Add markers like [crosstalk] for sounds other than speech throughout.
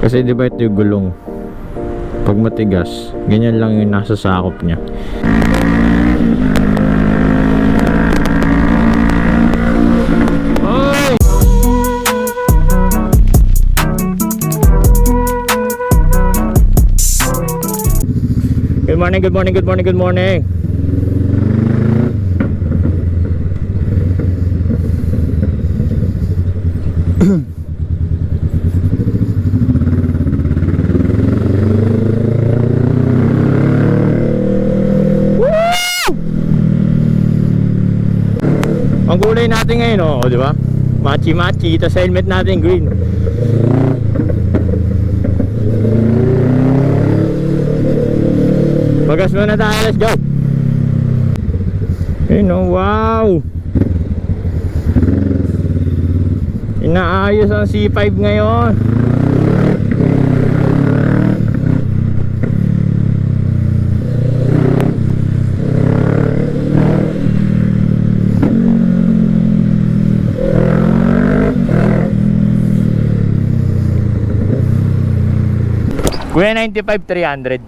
Kasi di ba ito yung gulong? Pag matigas, ganyan lang yung nasa sakop niya. Good morning, good morning, good morning, good morning. [clears throat] Ang kulay natin ngayon, oh, di ba? Machi-machi, tapos helmet natin green. Bagas muna tayo, let's go! Ayun, oh, wow! Inaayos ang C5 ngayon. Kuya 95 300.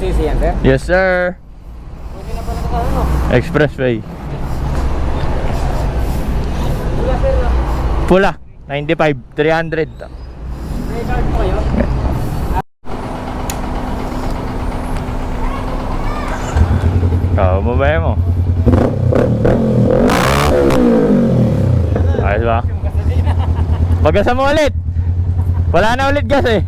cc yan, sir? Yes sir. Ano? Expressway. Pula 95 300. May card po kayo? Kao mo ba mo? Ayos ba? Magasan mo ulit. Wala na ulit gas eh.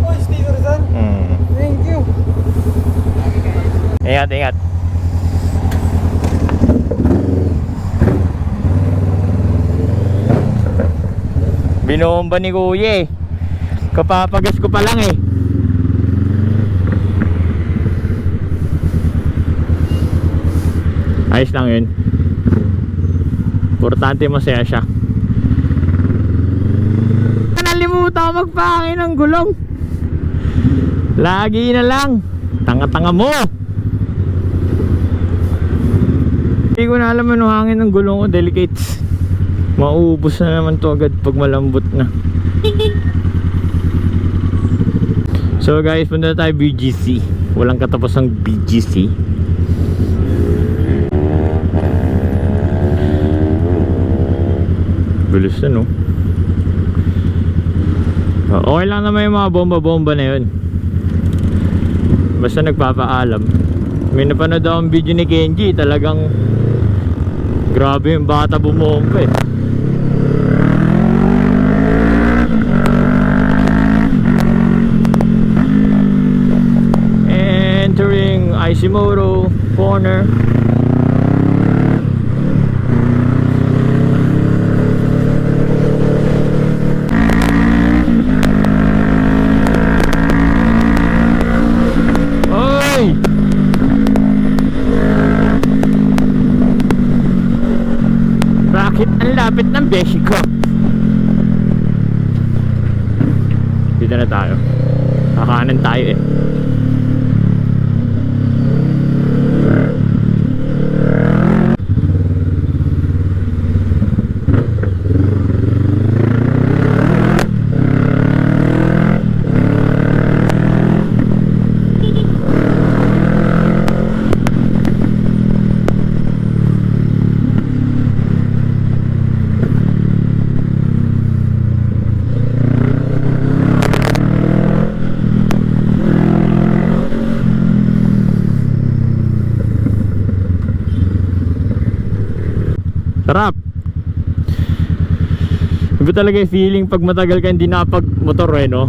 Oh, sticker, sir. hmm. Thank you. Ingat, ingat. Binomba ni Kuya eh. Kapapagas ko pa lang eh. Ayos lang yun. Importante masaya siya. Nalimutan ko magpahangin ng gulong. Lagi na lang. Tanga-tanga mo. Hindi ko na alam ano hangin ng gulong ko, delicate. Mauubos na naman to agad pag malambot na. [laughs] So guys, punta tayo BGC. Walang katapos ng BGC. Bilis na no. Ah, Okay lang naman yung mga bomba-bomba na yun. Basta nagpapaalam. May napanood akong video ni Kenji, talagang grabe yung bata bumomba eh. Entering Ishimoto corner. Lapit ng beshi ko? Dito na tayo. Kakanan tayo eh. Iba talaga yung feeling pag matagal ka hindi nakapag motor eh no?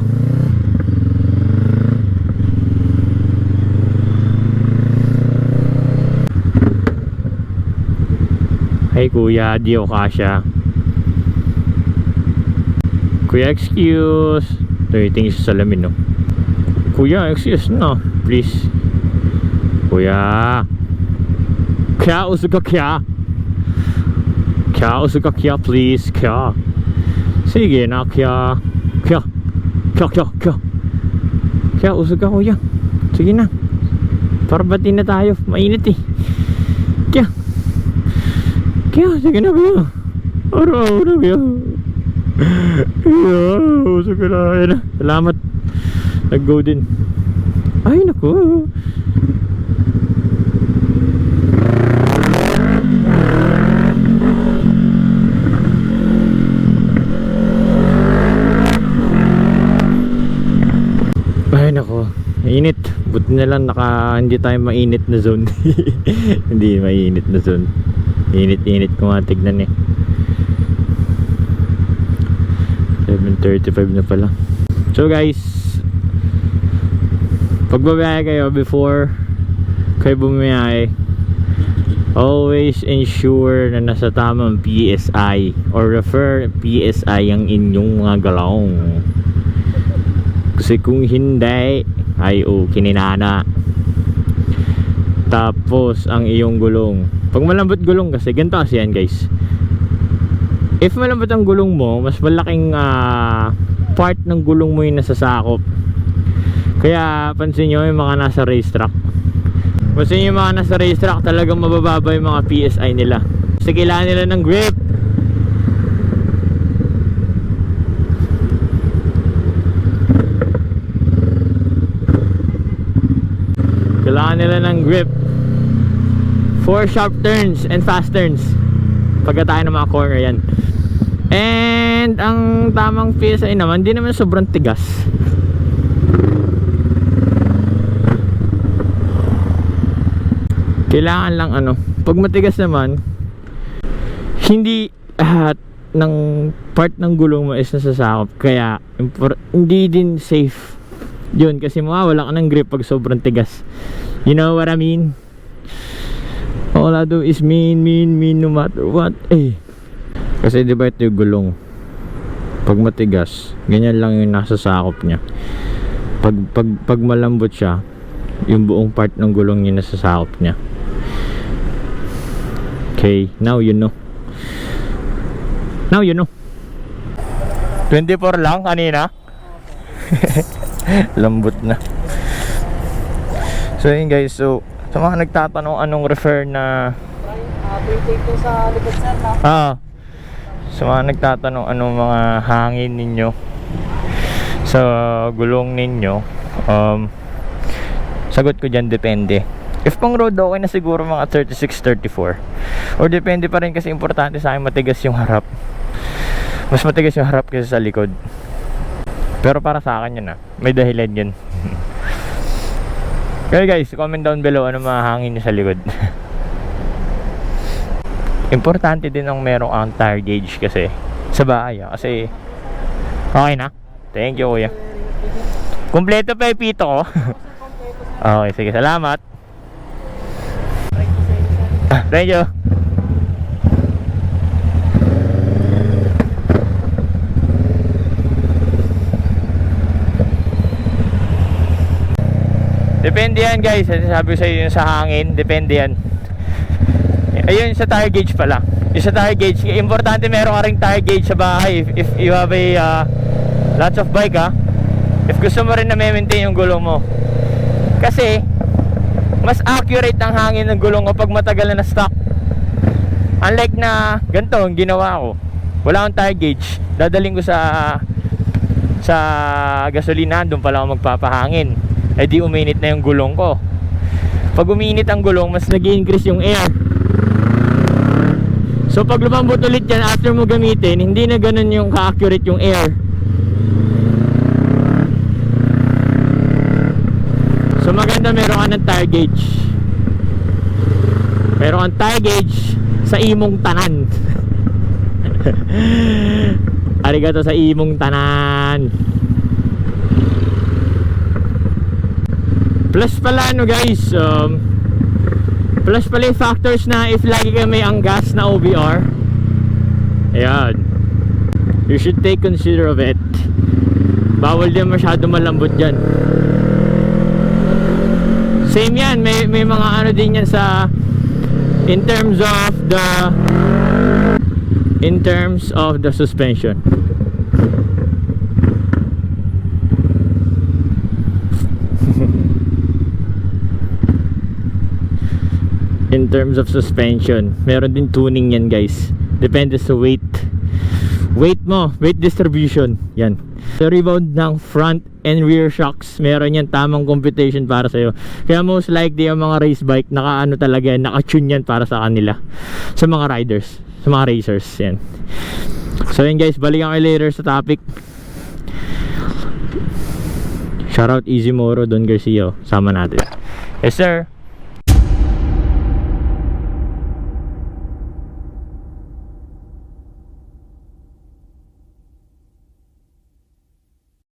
Hey kuya, di ako kasya Kuya, excuse. Ito yung tingin sa salamin no? Kuya, excuse no? Please. Kuya. Kya, uso ka kya? Kya, uso ka kya please? Kya Sige na kya Kya Kya, kya, kya Kya, uso ka kuya Sige na Para bati na tayo. Mainit eh. Kaya. Kaya, sige na kaya. Araw na. Kaya, sige na. Ayan na. Salamat. Nag-go din. Ay, naku. Ay nako, init. Buti na lang naka hindi tayo mainit na zone. [laughs] hindi mainit na zone. Init-init ko nga tignan eh. 7.35 na pala. So guys, pag babiyahe kayo before kayo bumiyahe, always ensure na nasa tamang PSI or refer PSI ang inyong mga galong. Kasi kung hindi, ay o kininana. Tapos, ang iyong gulong. Pag malambot gulong kasi, ganito kasi yan guys. If malambot ang gulong mo, mas malaking ah, part ng gulong mo yung nasasakop. Kaya, pansin nyo yung mga nasa racetrack. Pansin nyo yung mga nasa racetrack, talagang mabababa yung mga PSI nila. Kasi kailangan nila ng grip. Kailangan nila ng grip. For sharp turns and fast turns. Pagka ng mga corner yan. And ang tamang PSI naman hindi naman sobrang tigas. Kailangan lang ano pag matigas naman hindi lahat ng part ng gulong mo is nasasakop. Kaya hindi din safe yun. Kasi mawawala ka ng grip pag sobrang tigas you know what I mean? All I do is mean mean mean no matter what eh. Kasi di ba ito yung gulong? Pag matigas ganyan lang yung nasa sakop niya. Pag, pag, pag malambot siya yung buong part ng gulong yung nasa sakop niya. Okay now you know. Now you know. 24 lang kanina [laughs] lambot na so yun guys. So sa mga nagtatanong anong refer na Ah, 28 sa likod sir na. ah. Sa mga nagtatanong anong mga hangin ninyo? Sa gulong ninyo? Um sagot ko dyan depende. If pang road okay na siguro mga 36 34 or depende pa rin kasi importante sa akin matigas yung harap. Mas matigas yung harap kaysa sa likod. Pero para sa akin yun ah. May dahilan yun kaya guys comment down below ano mga hangin sa likod? [laughs] Importante din ang merong ang tire gauge kasi sa bahay ah, kasi okay na. Thank you kuya. Kumpleto pa yung pito ko. [laughs] Okay sige salamat. Thank you Depende yan guys. Sabi ko sa inyo sa hangin, depende yan. Ayun sa tire gauge pala. Yung sa tire gauge, importante meron ka ring tire gauge sa bahay if, if you have a uh, lots of bike ha. If gusto mo rin na maintain yung gulong mo. Kasi mas accurate ang hangin ng gulong ko pag matagal na na-stock. Unlike na ganito ang ginawa ko. Wala akong tire gauge. Dadaling ko sa sa gasolina, doon pala ako magpapahangin. Eh di uminit na yung gulong ko. Pag uminit ang gulong, mas nag increase yung air. So pag lumambot ulit yan after mo gamitin, hindi na ganun yung ka-accurate yung air. So maganda meron ka ng tire gauge. Meron kang tire gauge sa imong tanan. [laughs] Arigato sa imong tanan. Plus pala ano guys, um, plus pala yung factors na if lagi kayo may anggas na OBR. Ayan. You should take consider of it. Bawal din masyado malambot dyan. Same yan, may, may mga ano din yan sa in terms of the in terms of the suspension. In terms of suspension. Meron din tuning yan guys. Depende sa weight. Weight mo, weight distribution. Yan. Sa rebound ng front and rear shocks, meron yan tamang computation para sa'yo. Kaya most likely ang mga race bike, naka ano talaga yan, naka-tune yan para sa kanila. Sa mga riders, sa mga racers. Yan. So yan guys, balikan kayo later sa topic. Shoutout Easy Moro, Don Garcia. Sama natin. Yes sir.